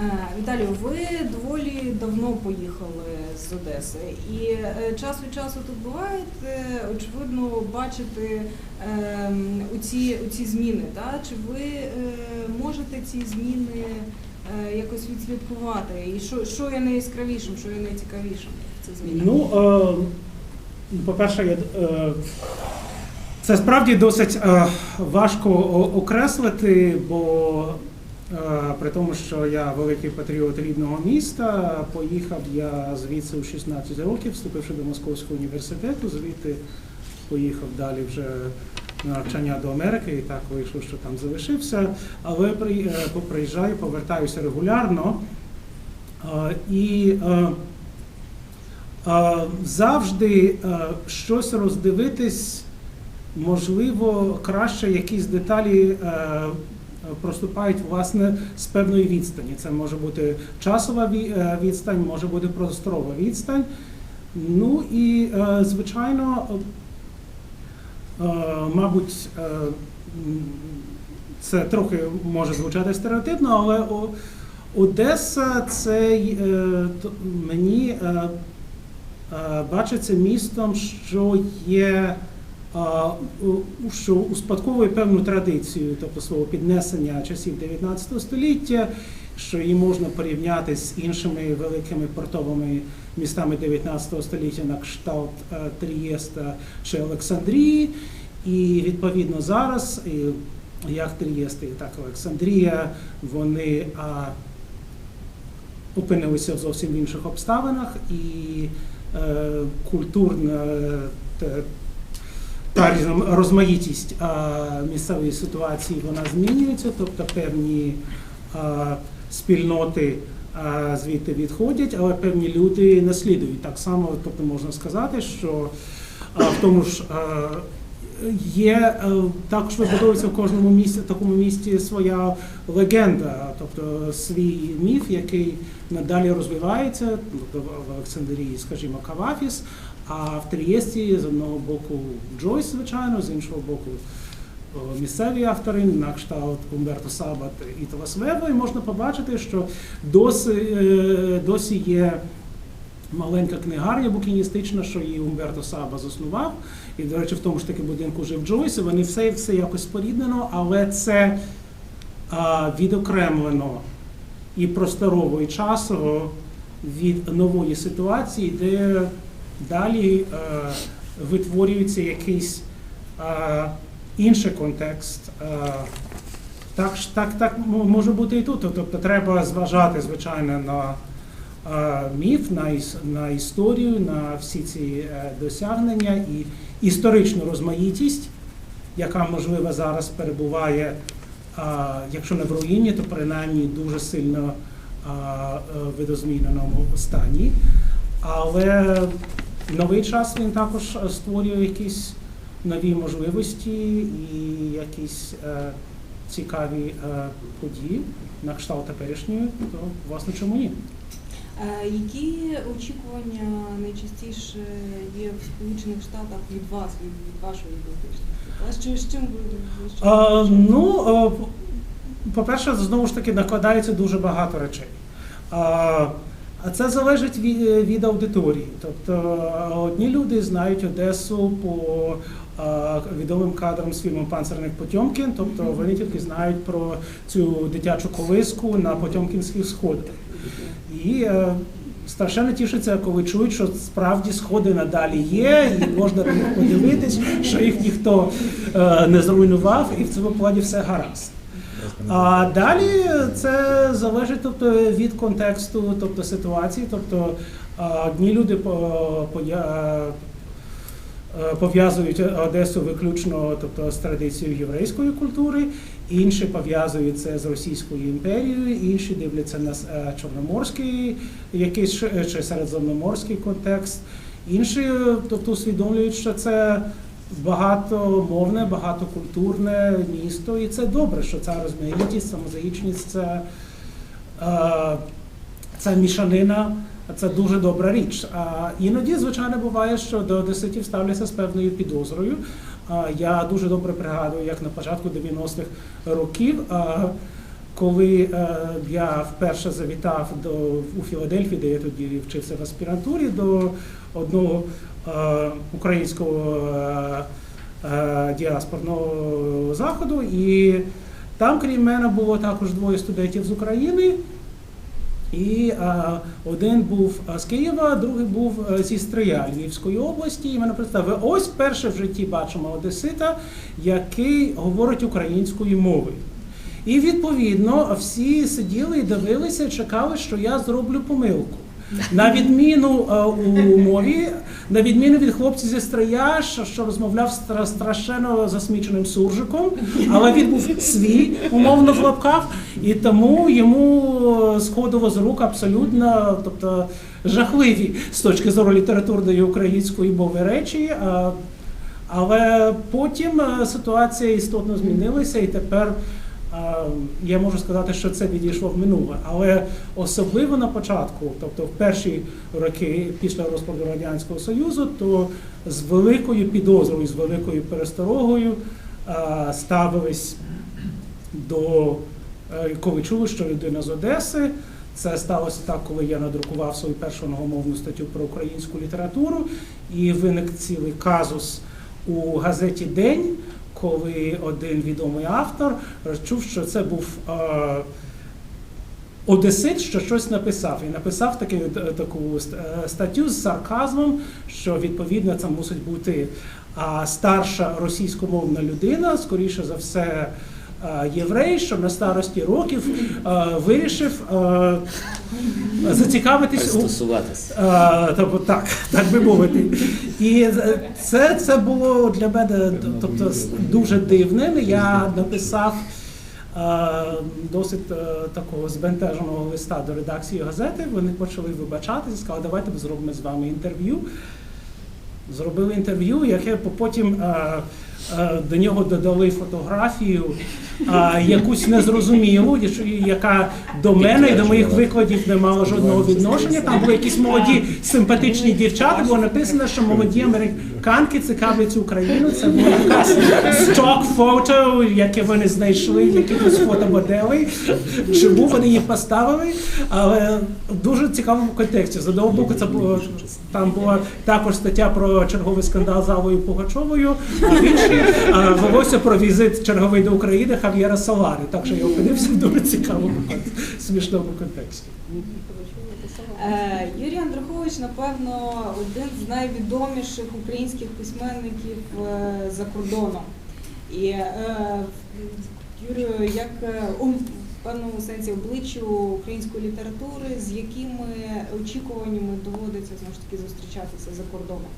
Е, Віталію, ви доволі давно поїхали з Одеси, і е, час від часу тут буваєте, очевидно, бачите ем, оці, оці зміни. Та? Чи ви е, можете ці зміни якось відслідкувати? І що, що є найяскравішим, що є найцікавішим в цих змінах? Ну, по-перше, це справді досить важко окреслити, бо при тому, що я великий патріот рідного міста, поїхав я звідси у 16 років, вступивши до Московського університету, звідти поїхав далі вже на навчання до Америки, і так вийшло, що там залишився. Але е, приїжджаю, повертаюся регулярно. Е, І е, Е, завжди е, щось роздивитись, можливо, краще якісь деталі е, проступають власне з певної відстані. Це може бути часова е, відстань, може бути просторова відстань. Ну і, е, звичайно, е, мабуть, е, це трохи може звучати стереотипно, але Одеса це е, мені е, е, бачиться містом, що є, е, що успадковує певну традицію, тобто свого піднесення часів 19 століття, що її можна порівняти з іншими великими портовими містами 19 століття на кшталт е, Трієста чи Олександрії. І відповідно зараз, як Трієст, і так Олександрія, вони а, опинилися в зовсім інших обставинах, і е, культурна е, та розмаїтість місцевої ситуації вона змінюється, тобто певні спільноти звідти відходять, але певні люди наслідують. Так само, тобто можна сказати, що в тому ж є е, також вибудовується в кожному місті, такому місті своя легенда, тобто свій міф, який надалі розвивається. Тобто в Олександрії, скажімо, Кавафіс, а в Трієсті з одного боку Джойс, звичайно, з іншого боку. Місцеві автори, на кшталт Умберто Сабат і Талас Веба, і можна побачити, що досі, е, досі є маленька книгарня букіністична, що її Умберто Саба заснував. І, до речі, в тому ж таки будинку жив Джойс, і вони все, все якось споріднено, але це а, відокремлено і просторово, і часово від нової ситуації, де далі е, витворюється якийсь е, інший контекст. Е, так, ж- так, так може бути і тут. Тобто треба зважати, звичайно, на міф, на, на історію, на всі ці е, досягнення і історичну розмаїтість, яка, можливо, зараз перебуває, е, якщо не в руїні, то принаймні дуже сильно е, е, видозміненому стані. Але новий час він також е, створює якісь нові можливості і якісь е, цікаві е, події на кшталт теперішньої, то власне чому ні? Е, Які очікування найчастіше є в Сполучених Штатах від вас, від, від вашої політичної? А з, чим ви А, ну, по- по-перше, знову ж таки накладається дуже багато речей. А, а це залежить від, від аудиторії. Тобто одні люди знають Одесу по а, відомим кадрам з фільму Панцерник Потьомкін, тобто вони тільки знають про цю дитячу колиску на Потьомкінських сходах. І е, страшенно тішиться, коли чують, що справді сходи надалі є, і можна на подивитись, що їх ніхто е, не зруйнував, і в цьому плані все гаразд. А далі це залежить тобто, від контексту, тобто ситуації. Тобто одні люди по- е, пов'язують Одесу виключно тобто, з традицією єврейської культури, інші пов'язують це з Російською імперією, інші дивляться на е, чорноморський якийсь чи середземноморський контекст. Інші, тобто, усвідомлюють, що це багатомовне, багатокультурне місто, і це добре, що ця розмаїтість, ця мозаїчність, це, е, ця мішанина. Це дуже добра річ. А іноді, звичайно, буває, що до одеситів ставляться з певною підозрою. Я дуже добре пригадую, як на початку 90-х років коли е, я вперше завітав до у Філадельфії, де я тоді вчився в аспірантурі, до одного е, українського е, діаспорного заходу, і там, крім мене, було також двоє студентів з України. І а, один був е, з Києва, другий був е, зі Стрия Львівської області. І мене представили. Ось перше в житті бачимо одесита, який говорить українською мовою. І відповідно всі сиділи і дивилися, чекали, що я зроблю помилку. На відміну е, у мові, на відміну від хлопця зі Стрия, що, розмовляв стра- страшенно засміченим суржиком, але він був свій, умовно в лапках, і тому йому сходило з рук абсолютно, тобто жахливі з точки зору літературної української мови речі. е, Але потім е, ситуація істотно змінилася, і тепер я можу сказати, що це відійшло в минуле. Але особливо на початку, тобто в перші роки після розпаду Радянського Союзу, то з великою підозрою, з великою пересторогою ставились до е, коли чули, що людина з Одеси. Це сталося так, коли я надрукував свою першу англомовну статтю про українську літературу, і виник цілий казус у газеті День, коли один відомий автор чув, що це був е, одесит, що щось написав. І написав е, таку е, статтю з сарказмом, що відповідно це мусить бути старша російськомовна людина, скоріше за все. Єврей, що на старості років вирішив зацікавитись у Тобто так, так би мовити. І е, це, це було для мене тобто, дуже дивним. Я написав е, досить е, такого збентеженого листа до редакції газети. Вони почали вибачатися, сказали, давайте ми зробимо з вами інтерв'ю. Зробили інтерв'ю, яке потім до нього додали фотографію, е, якусь незрозумілу, яка до мене і до моїх викладів не мала жодного відношення. Там були якісь молоді симпатичні дівчата. Було написано, що молоді американки цікавляться Україною. Це було якась сток фото, яке вони знайшли, якихось фотомоделей. Чому вони їх поставили? Але в дуже цікавому контексті. З одного боку, це було там була також стаття про черговий скандал з Аллою Пугачовою, а велося про візит черговий до України Хав'єра Салари. Так що я опинився в дуже цікавому смішному контексті. Е, Юрій Андрухович, напевно, один з найвідоміших українських письменників е, за кордоном. І е, Юрію, як у певному сенсі обличчю української літератури, з якими очікуваннями доводиться знову ж таки зустрічатися за кордоном?